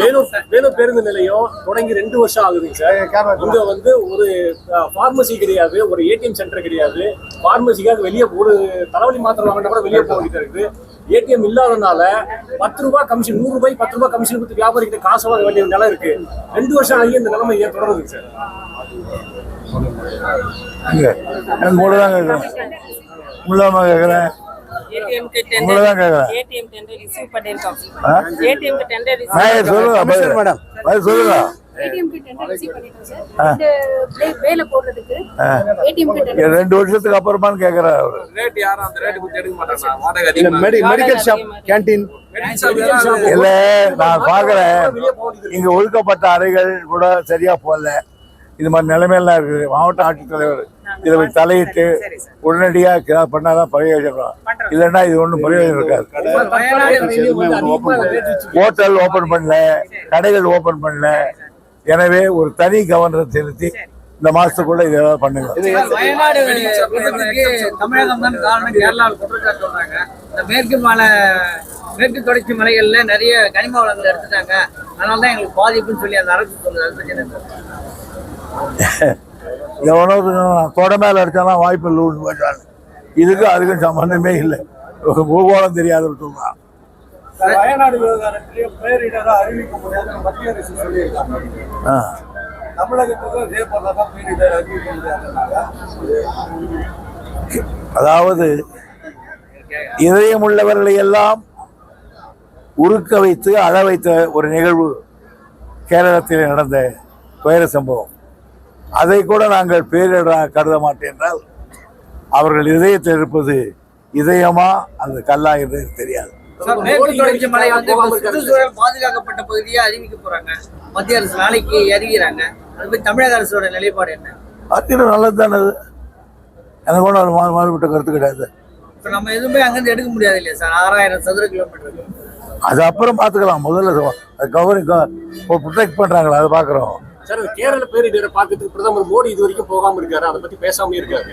வேலூர் வேலூர் பேருந்து நிலையம் தொடங்கி ரெண்டு வருஷம் ஆகுதுங்க சார். இங்க வந்து ஒரு பார்மசி கிடையாது ஒரு ஏடிஎம் சென்டர் கிடையாது. பார்மசிக்காக வெளியே ஒரு தலைவலி மாத்திரை வாங்கினா கூட வெளியே போக வேண்டியதா ஏடிஎம் இல்லாதனால பத்து ரூபாய் கமிஷன் நூறு ரூபாய் பத்து ரூபாய் கமிஷன் கொடுத்து வியாபாரிகிட்ட காசு வாங்க வேண்டிய நிலை இருக்கு. ரெண்டு வருஷம் ஆகி இந்த நிலைமை ஏன் தொடருதுங்க சார்? இங்க. எனக்கு உங்களை தான் கேட்குறேன் உள்ளாம கேட்குறேன் உங்களதான் மேடம். சொல்லுங்க ரெண்டு வருஷத்துக்கு அப்புறமான்னு கேக்குறாரு மெடிக்கல் ஷாப் கேன்டீன் இல்ல நான் பாக்குறேன். இங்க ஒழுக்கப்பட்ட அறைகள் கூட சரியா போடல இது மாதிரி நிலைமையெல்லாம் இருக்குது. மாவட்ட ஆட்சித்தலைவர் இதை போய் தலையிட்டு உடனடியாக பண்ணாதான் பிரயோஜனம் இல்லைன்னா இது ஒன்றும் பிரயோஜனம் இருக்காது. ஹோட்டல் ஓபன் பண்ணல. கடைகள் ஓபன் பண்ணல. எனவே ஒரு தனி கவனம் செலுத்தி இந்த மாசத்துக்குள்ள இதை ஏதாவது பண்ணுங்க. தமிழகம் தான் காரணம். கேரளாவில் குற்றச்சாட்டு சொல்றாங்க. இந்த மேற்கு மலை மேற்கு தொடர்ச்சி மலைகள்ல நிறைய கனிம வளங்கள் எடுத்துட்டாங்க. அதனால தான் எங்களுக்கு பாதிப்புன்னு சொல்லி அந்த அரசு சொல்லுது அதை பத்தி என்ன சார்? எவனோ தொட மேல அடிச்சாலும் வாய்ப்பு இல்லைன்னு போயிட்டாங்க இதுக்கும் அதுக்கும் சம்பந்தமே இல்லை. பூகோளம் தெரியாத சொல்றான் வயநாடு விவகாரத்திலே பேரிடரா அறிவிக்க முடியாத மத்திய அரசு சொல்லியிருக்காங்க. ஆ. தமிழகத்துக்கு இதே போலதான் பேரிடர் அறிவிக்க முடியாதுன்னாங்க அதாவது இதயம் உள்ளவர்களை எல்லாம் உருக்க வைத்து அழ வைத்த ஒரு நிகழ்வு கேரளத்தில் நடந்த துயர சம்பவம். அதை கூட நாங்கள் பேரிடராக கருத மாட்டேன் என்றால் அவர்கள் இதயத்தில் இருப்பது இதயமா அந்த கல்லா என்று தெரியாது. பாதுகாக்கப்பட்ட பகுதியா அறிவிக்க போறாங்க. மத்திய அரசு நாளைக்கு அறிவிக்கிறாங்க. தமிழக அரசோட நிலைப்பாடு என்ன? அது நல்லது தானே அது? எனக்கு ஒன்றும் அது மாறு மாறுபட்ட கருத்து கிடையாது. இப்ப நம்ம எதுவுமே அங்கிருந்து எடுக்க முடியாது இல்லையா சார்? ஆறாயிரம் சதுர கிலோமீட்டர் அது அப்புறம் பார்த்துக்கலாம். முதல்ல அது கவரி ப்ரொடெக்ட் பண்ணுறாங்களா அதை பார்க்குறோம். சார் கேரள பேரிடரை பார்க்கறதுக்கு பிரதமர் மோடி இது வரைக்கும் போகாம இருக்காரு? அதை பத்தி பேசாம இருக்காரு.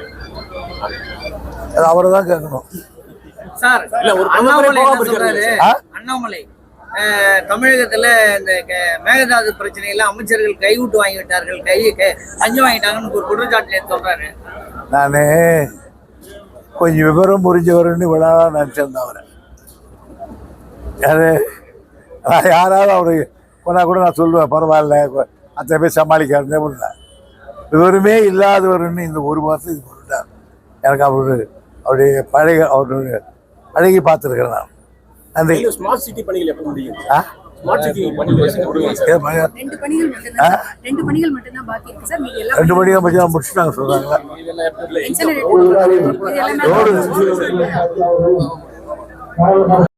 அது அவரை தான் கேட்கணும். சார் இல்ல, ஒரு அண்ணாமலை தமிழகத்துல இந்த க- மேகதாது பிரச்சனையில அமைச்சர்கள் கைவிட்டு வாங்கி விட்டார்கள் கை க- லஞ்சம் வாங்கிட்டாங்கன்னு ஒரு குற்றச்சாட்டு சொல்றாரு. நான் கொஞ்சம் விவரம் புரிஞ்சவருன்னு விழா நினச்சிருந்தேன் அவரை. நான் யாராவது அவரு போனா கூட நான் சொல்லுவேன் பரவாயில்ல அத்தனை பேர் சமாளிக்காருந்தே பண்ணேன் விவரமே இல்லாதவருன்னு இந்த ஒரு மாதம் இது பண்ணிட்டார். எனக்கு அவரு அவருடைய பழைய அவருடைய அழகி பார்த்துருக்கிறேன் நான். நன்றி. ஸ்மார்ட் சிட்டி பணிகள் எப்ப முடியும்? ஆ? ரெண்டு பணிகள் மட்டும்தான் முடிச்சுட்டாங்க சொல்கிறாங்களா இதெல்லாம் எப்ப இல்லை. இன்சினரேட்டர் இது எல்லாமே ரோடு